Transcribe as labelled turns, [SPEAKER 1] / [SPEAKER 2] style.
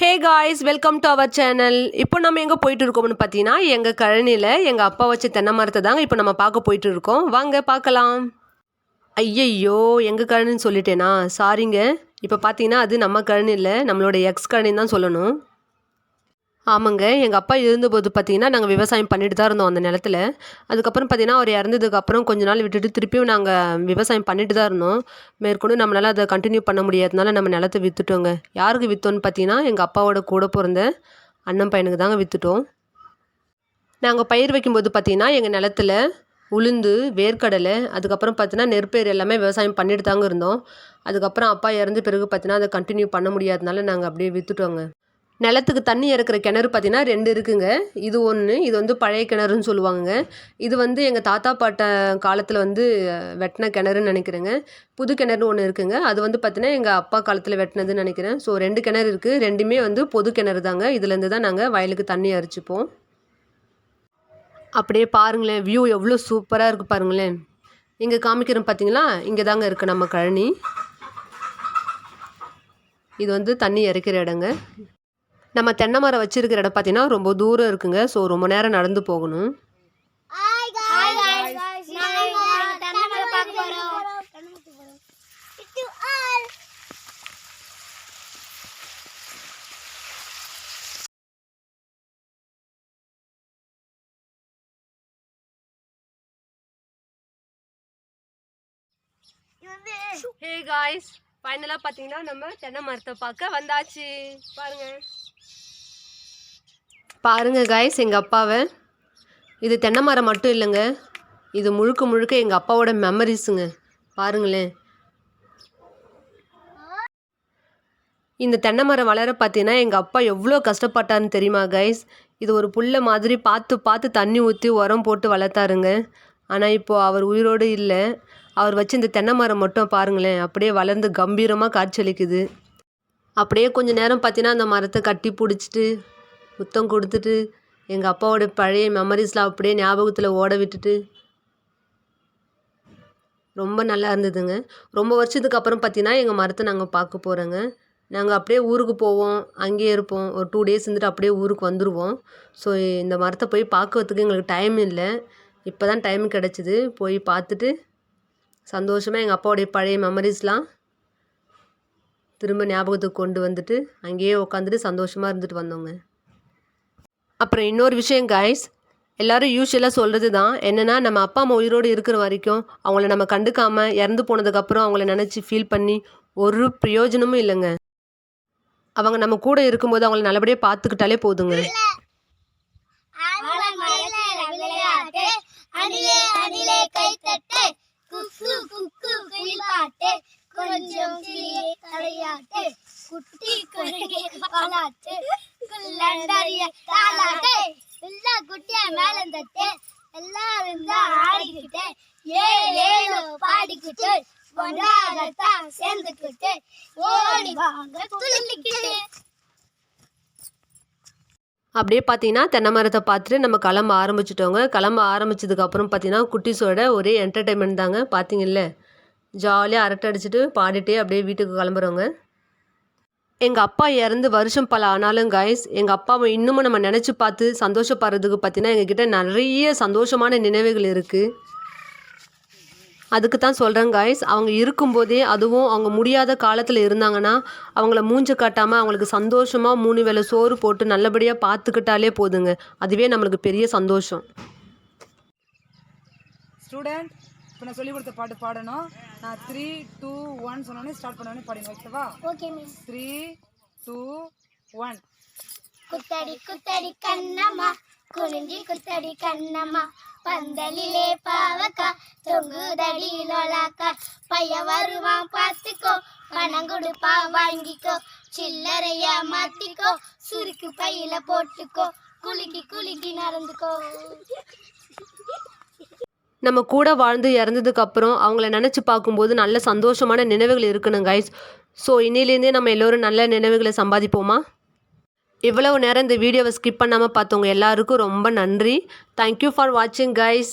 [SPEAKER 1] Hey guys welcome to our channel இப்போ நம்ம எங்கே போயிட்டு இருக்கோம்னு பார்த்தீங்கன்னா எங்கள் கழனியில் எங்கள் அப்பா வச்ச தென்னை மரத்தை தாங்க இப்போ நம்ம பார்க்க போயிட்டு இருக்கோம். வாங்க பார்க்கலாம். ஐயையோ எங்கள் கழனின்னு சொல்லிட்டேனா? சாரிங்க இப்போ பார்த்தீங்கன்னா அது நம்ம கழனி இல்லை நம்மளோட எக்ஸ் கழனின்னு தான் சொல்லணும். ஆமாங்க. எங்கள் அப்பா இருந்தபோது பார்த்தீங்கன்னா நாங்கள் விவசாயம் பண்ணிட்டு தான் இருந்தோம் அந்த நிலத்துல. அதுக்கப்புறம் பார்த்தீங்கன்னா அவர் இறந்ததுக்கப்புறம் கொஞ்ச நாள் விட்டுட்டு திருப்பியும் நாங்கள் விவசாயம் பண்ணிட்டு தான் இருந்தோம். மேற்கொண்டு நம்மளால் அதை கண்டினியூ பண்ண முடியாததுனால நம்ம நிலத்தை விற்றுட்டோங்க யாருக்கு விற்றோன்னு பார்த்தீங்கன்னா எங்கள் அப்பாவோட கூட பிறந்த அண்ணன் பையனுக்கு தாங்க விற்றுட்டோம் நாங்கள் பயிர் வைக்கும்போது பார்த்தீங்கன்னா எங்கள் நிலத்துல உளுந்து வேர்க்கடலை அதுக்கப்புறம் பார்த்தீங்கன்னா நெற்பயிர் எல்லாமே விவசாயம் பண்ணிட்டு தாங்க இருந்தோம். அதுக்கப்புறம் அப்பா இறந்த பிறகு பார்த்தீங்கன்னா அதை கண்டினியூ பண்ண முடியாததுனால நாங்கள் அப்படியே விற்றுட்டோங்க நிலத்துக்கு தண்ணி இறக்குற கிணறு பார்த்தீங்கன்னா ரெண்டு இருக்குங்க. இது ஒன்று இது வந்து பழைய கிணறுன்னு சொல்லுவாங்க இது வந்து எங்கள் தாத்தா பாட்ட காலத்தில் வந்து வெட்டின கிணறுன்னு நினைக்கிறேங்க. புது கிணறுன்னு ஒன்று இருக்குங்க. அது வந்து பார்த்தீங்கன்னா எங்கள் அப்பா காலத்தில் வெட்டினதுன்னு நினைக்கிறேன். ஸோ ரெண்டு கிணறு இருக்குது ரெண்டுமே வந்து பொது கிணறு தாங்க. இதுலேருந்து தான் நாங்கள் வயலுக்கு தண்ணி அரிச்சுப்போம். அப்படியே பாருங்களேன். வியூ எவ்வளோ சூப்பராக இருக்குது பாருங்களேன். இங்கே காமிக்கிறோம் பார்த்தீங்களா? இங்கே தாங்க இருக்குது நம்ம கழனி. இது வந்து தண்ணி இறைக்கிற இடங்க. நம்ம தென்னை மரம் வச்சுருக்கிற இடம் பார்த்தீங்கன்னா ரொம்ப தூரம் இருக்குங்க. ஸோ ரொம்ப நேரம் நடந்து போகணும். ஹே காய்ஸ் ஃபைனலாக பார்த்தீங்கன்னா நம்ம தென்னை மரத்தை பார்க்க வந்தாச்சு. பாருங்கள் பாருங்கள் காய்ஸ் எங்கள் அப்பாவை. இது தென்னை மரம் மட்டும் இல்லைங்க. இது முழுக்க முழுக்க எங்கள் அப்பாவோட மெமரிஸுங்க பாருங்களேன். இந்த தென்னை மரம் வளர பார்த்தீங்கன்னா எங்கள் அப்பா எவ்வளோ கஷ்டப்பட்டாருன்னு தெரியுமா கைஸ் இது ஒரு புல்லை மாதிரி பார்த்து பார்த்து தண்ணி ஊற்றி உரம் போட்டு வளர்த்தாருங்க. ஆனால் இப்போது அவர் உயிரோடு இல்லை. அவர் வச்சு இந்த தென்னை மரம் மட்டும் பாருங்களேன். அப்படியே வளர்ந்து கம்பீரமாக காட்சியளிக்குது அப்படியே கொஞ்ச நேரம் பார்த்தீங்கன்னா அந்த மரத்தை கட்டி பிடிச்சிட்டு முத்தம் கொடுத்துட்டு எங்கள் அப்பாவோட பழைய மெமரிஸ்லாம் அப்படியே ஞாபகத்தில் ஓட விட்டுட்டு. ரொம்ப நல்லா இருந்ததுங்க. ரொம்ப வருஷத்துக்கு அப்புறம் பார்த்தீங்கன்னா எங்கள் மரத்தை நாங்கள் பார்க்க போகிறோங்க நாங்கள் அப்படியே ஊருக்கு போவோம். அங்கேயே இருப்போம். ஒரு டூ டேஸ் இருந்துட்டு அப்படியே ஊருக்கு வந்துடுவோம் ஸோ இந்த மரத்தை போய் பார்க்கறதுக்கு எங்களுக்கு டைம் இல்லை. இப்போ தான் டைம் கிடச்சிது. போய் பார்த்துட்டு சந்தோஷமாக எங்கள் அப்பாவுடைய பழைய மெமரிஸ்லாம் திரும்ப ஞாபகத்துக்கு கொண்டு வந்துட்டு அங்கேயே உட்காந்துட்டு சந்தோஷமாக இருந்துட்டு வந்தோங்க. அப்புறம் இன்னொரு விஷயம் காய்ஸ் எல்லாரும் யூஸ்வலாக சொல்கிறது தான் என்னென்னா நம்ம அப்பா அம்மா உயிரோடு இருக்கிற வரைக்கும் அவங்கள நம்ம கண்டுக்காமல் இறந்து போனதுக்கப்புறம் அவங்கள நினச்சி ஃபீல் பண்ணி ஒரு பிரயோஜனமும் இல்லைங்க. அவங்க நம்ம கூட இருக்கும்போது அவங்கள நல்லபடியாக பார்த்துக்கிட்டாலே போதுங்க.
[SPEAKER 2] கொஞ்சம் எல்லா குட்டியா தட்டு எல்லாரும் தான் ஆடிக்கிட்டு ஏழு ஏழு பாடிக்கிட்டு ஒன்றாகத்தான் சேர்ந்துக்கிட்டு ஓடி வாங்க துள்ளிக்கிட்டு.
[SPEAKER 1] அப்படியே பார்த்தீங்கன்னா தென்னை மரத்தை பார்த்துட்டு நம்ம கிளம்ப ஆரம்பிச்சிட்டோங்க. கிளம்ப ஆரம்பிச்சதுக்கப்புறம் பார்த்தீங்கன்னா குட்டீஸோட ஒரே என்டர்டைன்மெண்ட் தாங்க. பார்த்தீங்கல்ல? ஜாலியாக அரட்டை அடிச்சுட்டு பாடிட்டே அப்படியே வீட்டுக்கு கிளம்புறோங்க. எங்கள் அப்பா இறந்து வருஷம் பல ஆனாலும் கைஸ் எங்கள் அப்பாவை இன்னமும் நம்ம நினச்சி பார்த்து சந்தோஷப்படுறதுக்கு பார்த்தீங்கன்னா எங்ககிட்ட நிறைய சந்தோஷமான நினைவுகள் இருக்குது அதுக்கு தான் சொல்கிறேன் கைஸ் அவங்க இருக்கும்போதே அதுவும் அவங்க முடியாத காலத்தில் இருந்தாங்கன்னா அவங்கள மூஞ்ச காட்டாமல் அவங்களுக்கு சந்தோஷமாக மூணு வேளை சோறு போட்டு நல்லபடியாக பார்த்துக்கிட்டாலே போதுங்க. அதுவே நம்மளுக்கு பெரிய சந்தோஷம்.
[SPEAKER 3] ஸ்டூடெண்ட் இப்போ நான் சொல்லி கொடுத்த பாட்டு பாடணும். நான் த்ரீ டூ ஒன் சொன்னோடனே ஸ்டார்ட் பண்ணோடனே பாடிங்க ஓகேவா
[SPEAKER 2] okay miss
[SPEAKER 3] three two one
[SPEAKER 2] குத்தடி குத்தடி கண்ணம்மா குனிஞ்சி குத்தடி கண்ணம்மா பந்தலிலே பாவக்கா தொங்குதடி லோலாக்கா. பைய வருவான் பார்த்துக்கோ பணம் கொடுப்பா வாங்கிக்கோ. சில்லறையா மாத்திக்கோ சுருக்கு பையில போட்டுக்கோ. குலுக்கி குலுக்கி நடந்துக்கோ.
[SPEAKER 1] நம்ம கூட வாழ்ந்து இறந்ததுக்கப்புறம் அவங்கள நினச்சி பார்க்கும்போது நல்ல சந்தோஷமான நினைவுகள் இருக்கணும் கைஸ் ஸோ இன்னிலேருந்தே நம்ம எல்லோரும் நல்ல நினைவுகளை சம்பாதிப்போமா? இவ்வளவு நேரம் இந்த வீடியோவை ஸ்கிப் பண்ணாமல் பார்த்தவங்க எல்லாருக்கும் ரொம்ப நன்றி. தேங்க்யூ ஃபார் வாட்சிங் கைஸ்